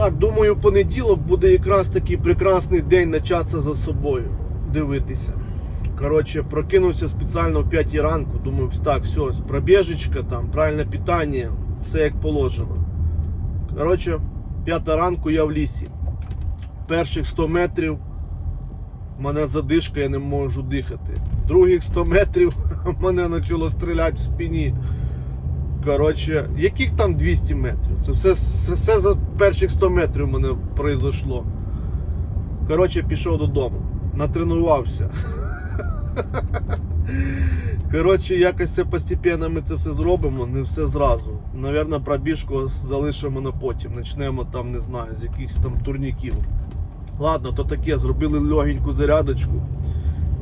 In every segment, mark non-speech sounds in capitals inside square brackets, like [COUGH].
Так, думаю, понеділок буде якраз такий прекрасний день начатися за собою. Дивитися. Коротше, прокинувся спеціально в 5 ранку. Думаю, так, все, пробіжечка, там, правильне питання, все як положено. Коротше, 5 ранку я в лісі. Перших 100 метрів мене задишка, я не можу дихати. Других 100 метрів [LAUGHS] мене почало стріляти в спині. Коротше, яких там 200 метрів? Це все, все, все за перших 100 метрів в мене пройшло. Коротше, пішов додому. Натренувався. [LAUGHS] Коротше, якось це постепенно ми це все зробимо, не все зразу. Навірно, пробіжку залишимо на потім. Почнемо там, не знаю, з якихось там турніків. Ладно, то таке, зробили легеньку зарядочку.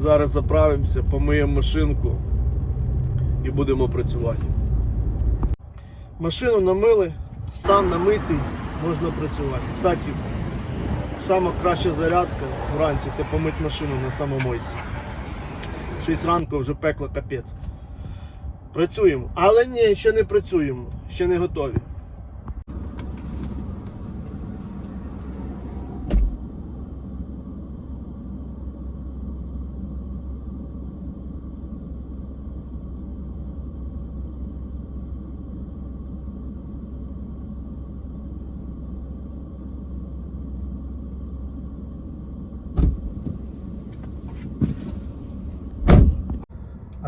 Зараз заправимося, помиємо машинку і будемо працювати. Машину намили, сам намитий, можна працювати. Кстати, сама краща зарядка вранці це помити машину на самомойці. 6 ранку вже пекло капець. Працюємо. Але ні, ще не працюємо, ще не готові.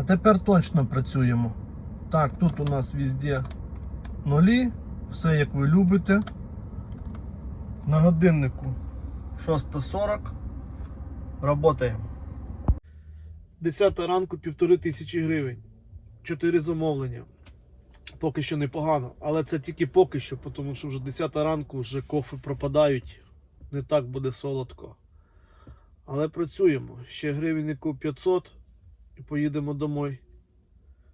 А тепер точно працюємо. Так, тут у нас везде нулі, все як ви любите. На годиннику 6.40. Работаємо. 10 ранку півтори тисячі гривень. Чотири замовлення. Поки що непогано, але це тільки поки що, тому що вже 10 ранку вже кофи пропадають. Не так буде солодко. Але працюємо. Ще гривеннику 500 і поїдемо домой.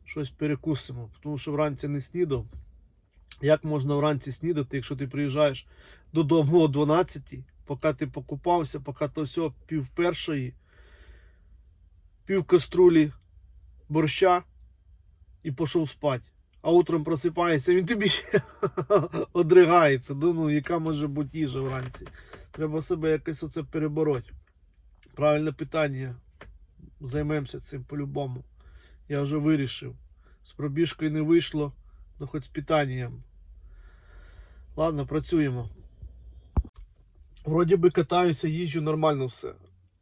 Щось перекусимо, тому що вранці не снідав. Як можна вранці снідати, якщо ти приїжджаєш додому о 12, поки ти покупався, поки то все пів першої, пів каструлі борща і пішов спати. А утром просипаєшся, він тобі [LAUGHS] одригається. Ну, яка може бути їжа вранці? Треба себе якось оце перебороти. Правильне питання займемося цим по-любому. Я вже вирішив. З пробіжкою не вийшло, ну хоч з питанням. Ладно, працюємо. Вроді би катаюся, їжджу нормально все.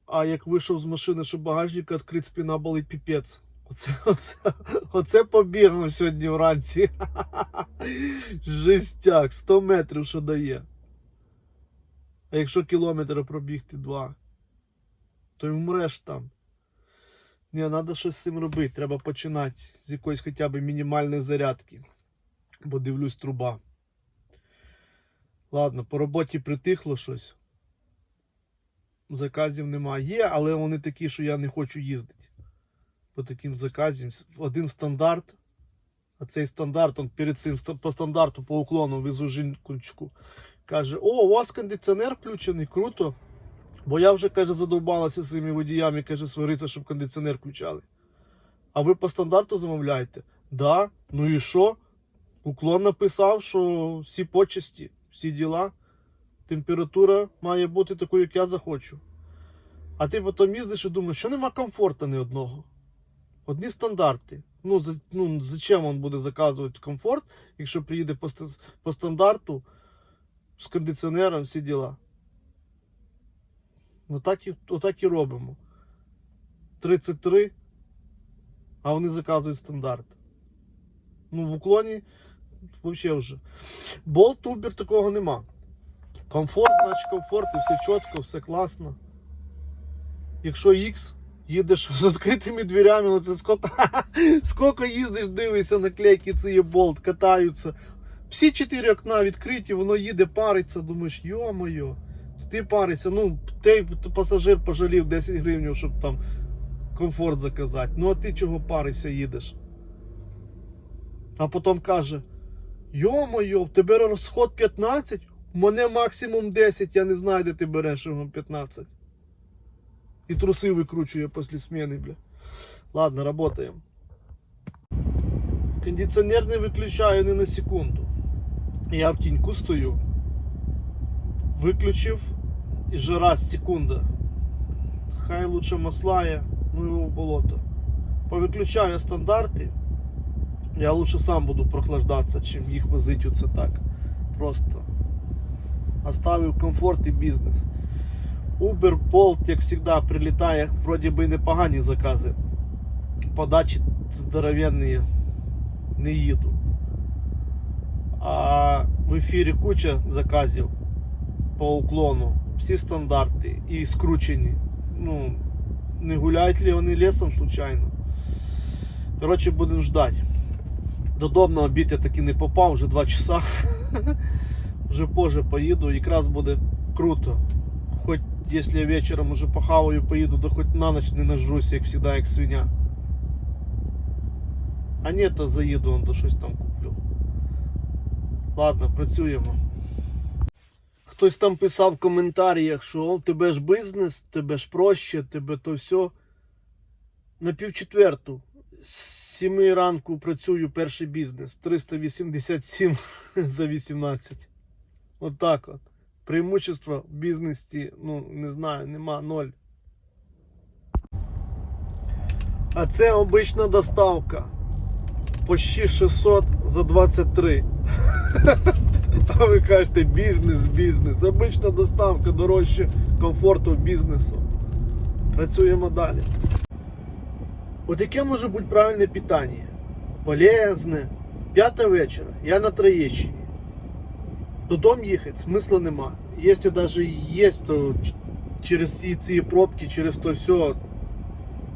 А як вийшов з машини, щоб багажника відкрити, спина болить піпець. Оце, [LAUGHS] оце, оце побігав сьогодні вранці. [LAUGHS] Жестяк, 100 метрів що дає. А якщо кілометр пробігти два, то й вмреш там. Ні, треба щось з цим робити. Треба починати з якоїсь хоча б мінімальної зарядки. Бо дивлюсь труба. Ладно, по роботі притихло щось. Заказів немає. Є, але вони такі, що я не хочу їздити. По таким заказам. Один стандарт. А цей стандарт, он перед цим по стандарту по уклону везу жінкочку. Каже: О, у вас кондиціонер включений, круто. Бо я вже, каже, задовбалася з цими водіями, каже, свариться, щоб кондиціонер включали. А ви по стандарту замовляєте? Да. Ну і що? Уклон написав, що всі почесті, всі діла. Температура має бути такою, як я захочу. А ти потім їздиш і думаєш, що нема комфорту ні одного. Одні стандарти. Ну, за, ну зачем він буде заказувати комфорт, якщо приїде по, по стандарту з кондиціонером всі діла. Отак і, отак і робимо. 33, а вони заказують стандарт. Ну, в уклоні взагалі вже. Болт Uber такого нема. Комфорт, значить комфорт, і все чітко, все класно. Якщо X, їдеш з відкритими дверями, ну це скільки, [LAUGHS] скільки їздиш, дивишся наклейки, це є болт, катаються. Всі чотири окна відкриті, воно їде, париться, думаєш, йо-моє. Ти паришся, ну, ти пасажир пожалів 10 гривень, щоб там комфорт заказати. Ну а ти чого паришся, їдеш? А потім каже: Йо-моє, в тебе розход 15, у мене максимум 10, я не знаю, де ти береш його 15. І труси викручує після зміни, бля. Ладно, работаємо. Кондиціонер не виключаю ні на секунду. Я в тіньку стою. Виключив і жара секунда. Хай лучше маслає, ну його в болото. Повиключав я стандарти. Я лучше сам буду прохлаждатися, чим їх возити оце так. Просто. Оставив комфорт і бізнес. Uber, Bolt, як завжди, прилітає, вроді би непогані закази. Подачі здоровенні не їду. А в ефірі куча заказів по уклону. Всі стандарти і скручені. Ну, не гуляють ли вони лісом случайно. Коротше, будемо ждати. Додому на обід я таки не попав, вже 2 часа. [LAUGHS] Вже позже поїду, якраз буде круто. Хоч якщо я вечором уже похаваю, поїду, то хоч на ніч не нажрусь, як завжди, як свиня. А ні, то заїду, он, то щось там куплю. Ладно, працюємо. Хтось там писав в коментарях, що тебе ж бізнес, тебе ж проще, тебе то все. На півчетверту. З 7 ранку працюю перший бізнес. 387 [LAUGHS] за 18. Отак от. Преимущество в бізнесі, ну, не знаю, нема ноль. А це обична доставка. Почти 600 за 23. [LAUGHS] [LAUGHS] А ви кажете, бізнес, бізнес. Обична доставка дорожче комфорту бізнесу. Працюємо далі. От яке може бути правильне питання? Полезне. П'ята вечора. Я на Троєщині. Додому їхати смисла нема. Якщо навіть є, то через ці, ці пробки, через то все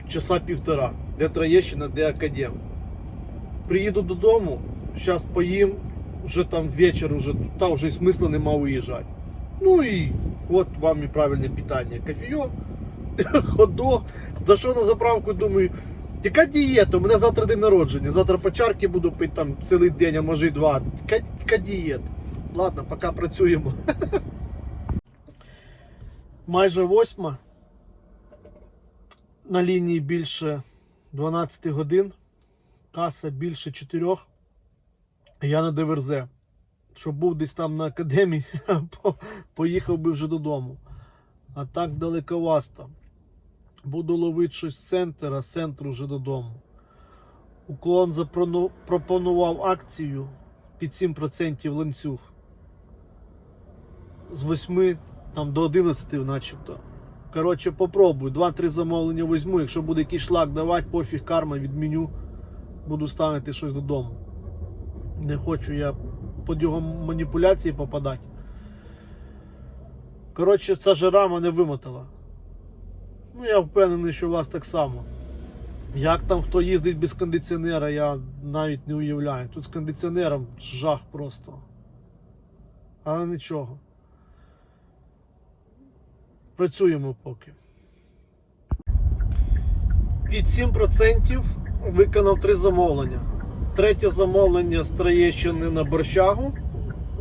часа півтора. Де Троєщина, де Академ. Приїду додому, зараз поїм, вже там вечір, уже, та вже і смисла нема уїжджати. Ну і от вам і правильне питання. Кофійок, [COUGHS] ходок. За що на заправку думаю, яка дієта? У мене завтра день народження. Завтра по чарки буду пити там цілий день, а може й два. Яка, яка дієта? Ладно, поки працюємо. [LAUGHS] Майже восьма. На лінії більше 12 годин. Каса більше 4. Я на ДВРЗ. Щоб був десь там на академії, [LAUGHS] поїхав би вже додому. А так далековасто. Буду ловити щось з центру, а з центру вже додому. Уклон запрону- пропонував акцію під 7% ланцюг. З 8 там, до 11 начебто. Коротше, попробую. 2-3 замовлення візьму. Якщо буде якийсь шлак давати, пофіг карма відміню. Буду ставити щось додому. Не хочу я під його маніпуляції попадати. Коротше, ця жара мене вимотала. Ну, я впевнений, що у вас так само. Як там хто їздить без кондиціонера, я навіть не уявляю. Тут з кондиціонером жах просто. Але нічого. Працюємо поки. Під 7% виконав три замовлення. Третє замовлення з Троєщини на борщагу.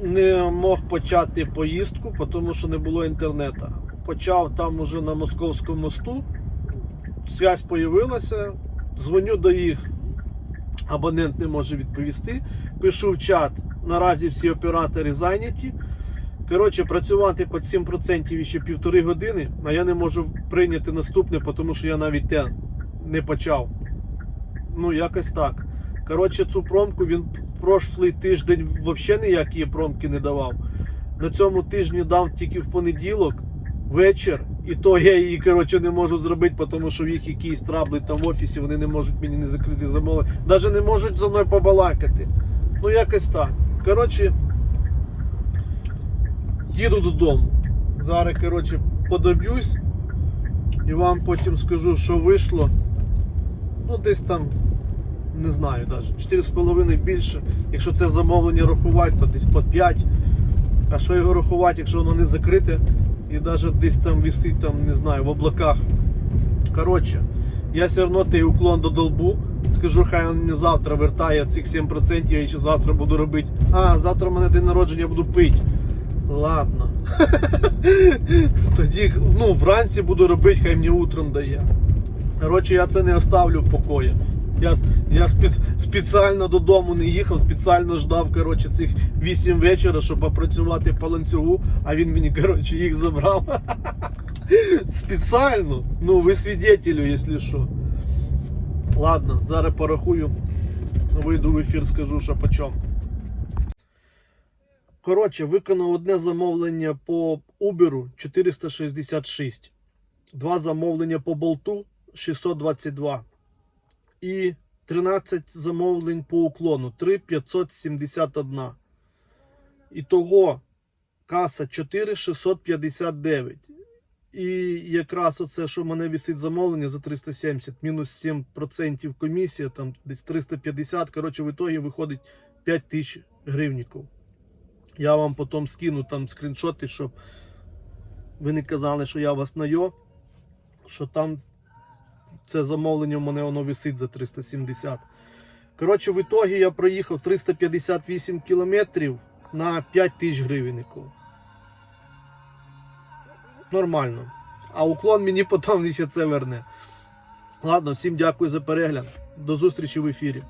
Не мог почати поїздку, тому що не було інтернету. Почав там уже на Московському мосту. Связь появилася. Дзвоню до їх. Абонент не може відповісти. Пишу в чат. Наразі всі оператори зайняті. Коротше, працювати під 7% ще півтори години, а я не можу прийняти наступне, тому що я навіть те не почав. Ну, якось так. Коротше, цю промку він прошлий тиждень взагалі ніякі промки не давав. На цьому тижні дав тільки в понеділок, вечір. І то я її коротше, не можу зробити, тому що в їх якісь трабли там в офісі, вони не можуть мені не закрити замови. Навіть не можуть зі мною побалакати. Ну, якось так. Коротше, їду додому. Зараз, коротше, подоб'юсь і вам потім скажу, що вийшло. Ну, десь там, не знаю, навіть 4,5 більше. Якщо це замовлення рахувати, то десь по 5. А що його рахувати, якщо воно не закрите і навіть десь там висить, там, не знаю, в облаках. Коротше, я все одно той уклон до долбу. Скажу, хай він мені завтра вертає цих 7%, я ще завтра буду робити. А, завтра в мене день народження буду пити. Ладно. [LAUGHS] Тоді ну, вранці буду робити, хай мені утром дає. Коротше, я це не оставлю в покої. Я, я спец, спеціально додому не їхав, спеціально ждав коротше, цих 8 вечора, щоб попрацювати по ланцюгу, а він мені коротше, їх забрав. [LAUGHS] Спеціально. Ну, ви свідетелю, якщо що. Ладно, зараз порахую. Вийду в ефір, скажу, що по чому. Коротше, виконав одне замовлення по Uber 466. Два замовлення по болту 622. І 13 замовлень по уклону 3571. Ітого каса 4659. І якраз оце, що в мене висить замовлення за 370, мінус 7% комісія, там десь 350. Коротше, в ітогі виходить 5000 гривніків. Я вам потім скину там скріншоти, щоб ви не казали, що я вас найо, що там це замовлення в мене воно висить за 370. Коротше, в ітогі я проїхав 358 кілометрів на 5 тисяч гривень. Нормально. А уклон мені потім ще це верне. Ладно, всім дякую за перегляд. До зустрічі в ефірі.